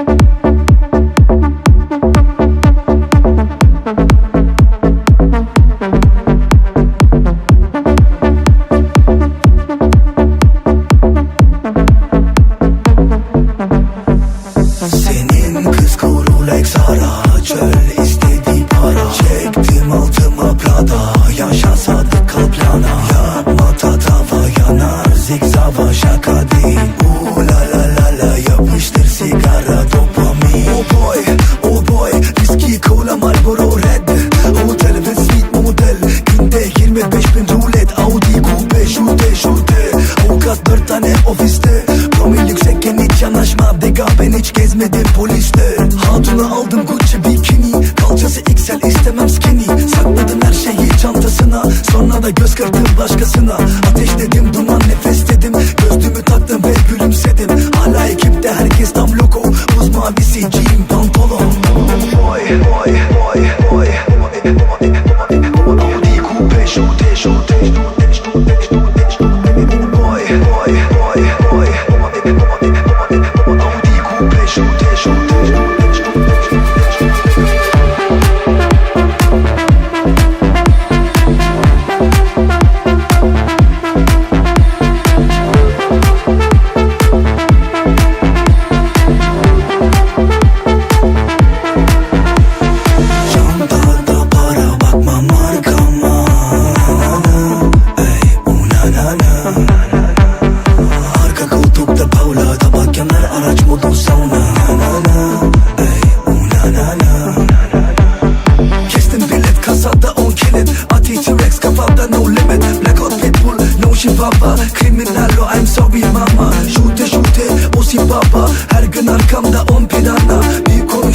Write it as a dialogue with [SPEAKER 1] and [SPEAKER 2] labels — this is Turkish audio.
[SPEAKER 1] Senin kız Rolex ara Çöl istedi para. Çektim altıma Prada Yaşa sadık kaplana. Yapma tatava yanar Zigzava şaka rulet Audi coupe şute şute Avukat dört tane ofiste. Promil yüksekken hiç yanaşma. Dega ben hiç gezmedim poliste Hatunu aldım Gucci bikini. Kalçası XL istemem skinny. Sakladım her şeyi çantasına. Sonra da göz kırptım başkasına się baba Kryminalu, I'm sorry mama. Żółte, żółte, musi baba. Her gün arkamda on bir ana Bir konu